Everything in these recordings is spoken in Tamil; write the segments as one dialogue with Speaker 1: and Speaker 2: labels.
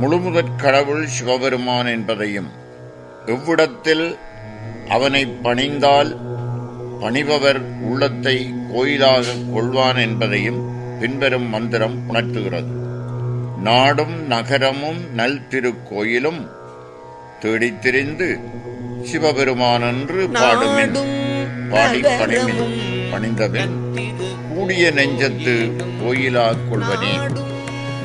Speaker 1: முழுமுதற் கடவுள் சிவபெருமான் என்பதையும் எவ்விடத்தில் அவனை பணிந்தால் பணிபவர் உள்ளத்தை கோயிலாக கொள்வான் என்பதையும் பின்வரும் மந்திரம் உணர்த்துகிறது. நாடும் நகரமும் நல் திருக்கோயிலும் தேடித் திரிந்து சிவபெருமானென்று பாடுமின் பாடி பணிமின் பணிந்தபின் கூடிய நெஞ்சத்து கோயிலா கொள்வனே.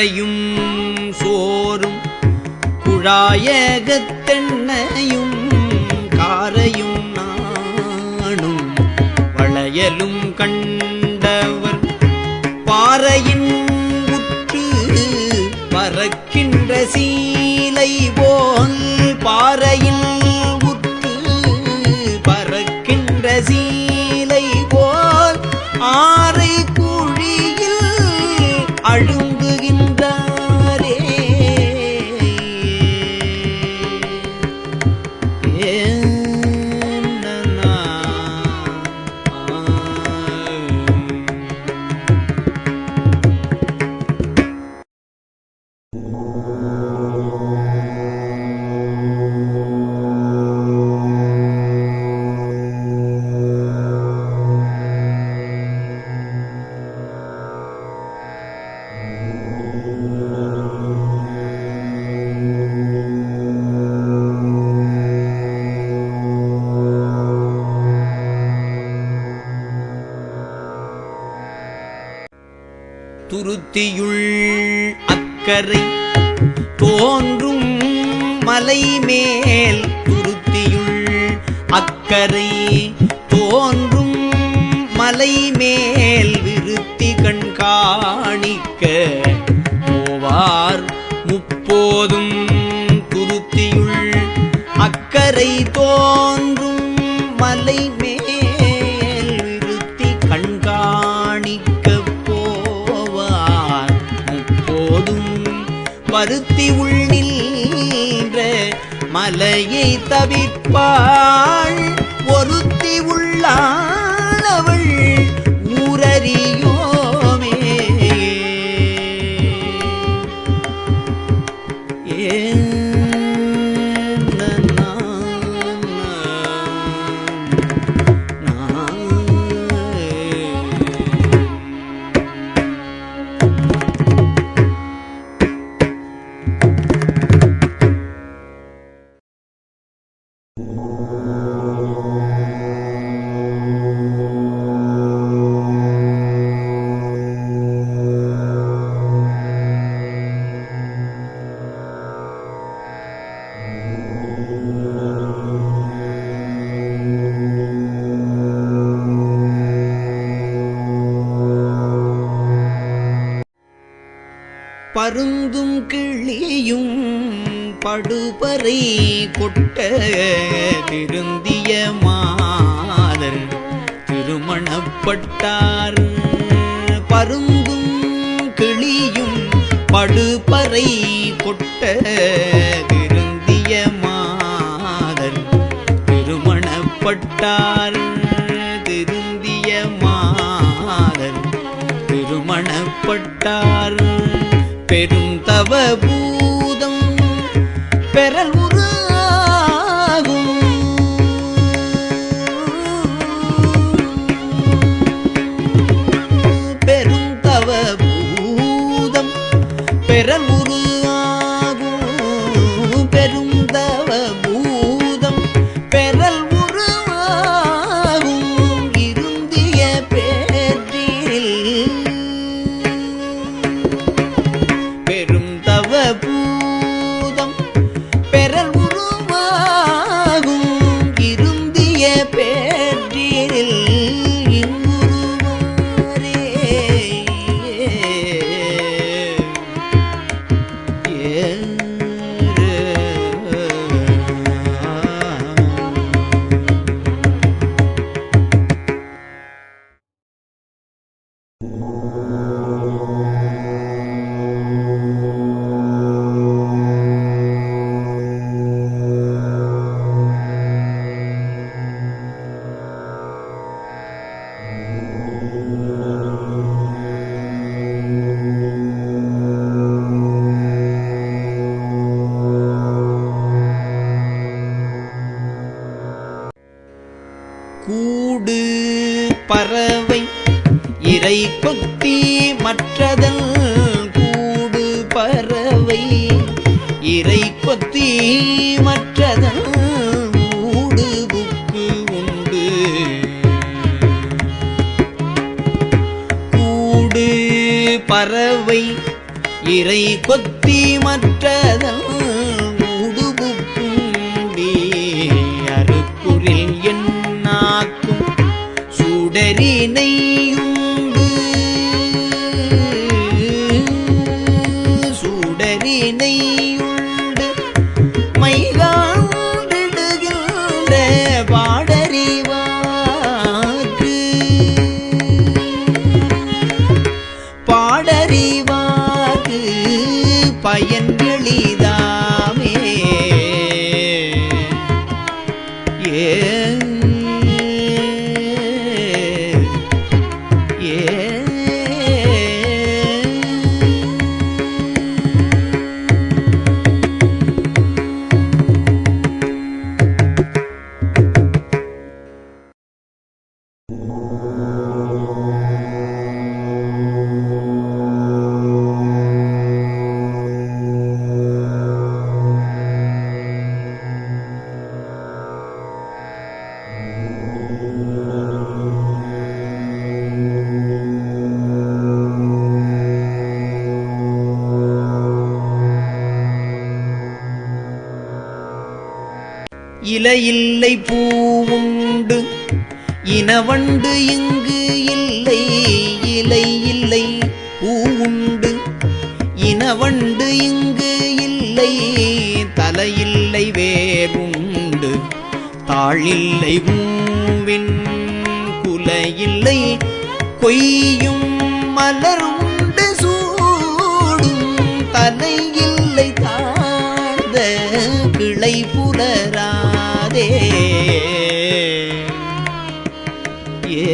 Speaker 2: குறையும் சோறும் குழாயகத்தெண்ணையும் காரையும் நானும் வளையலும் கண்டவர் பாறையின் உற்று பறக்கின்ற சீலை போல் பாறையில் துருத்தியுள் அக்கறை தோன்றும் மலை மேல் துருத்தியுள் அக்கரை தோன்றும் மலை மேல் விருத்தி கண்காணிக்க போவார் முப்போதும். துருத்தியுள் அக்கரை தோன் பருத்தி உள்நின்ற மலையை தவிர்ப்பாள். ஒருத்தி உள்ளாள் ஊரறியோமே. ஏ அருந்தும் கிளியும் படுபறை கொட்ட திருந்திய மாதர் திருமணப்பட்டார். பருந்தும் கிளியும் படுபறை கொட்ட திருந்திய மாதர் திருமணப்பட்டார். பெரும் தவபூ இறை பக்தி மற்றதல் கூடு பறவை. இறை பக்தி மற்றதல் ஊடு உண்டு. கூடு பறவை. இறை கொத்தி மற்றதல் அருப்புரில் என்னாக்கும் சுடரினை இலையில்லை பூவுண்டு. இனவண்டு இங்கு இல்லை இலை இல்லை பூவுண்டு. இனவண்டு இங்கு இல்லை தலையில்லை வேறுண்டு. தாழில்லை பூவின் குலையில்லை கொய்யும் மலருண்டு உண்டு சூடும் தலையில்லை தாழ்ந்த கிளை புலர ஏ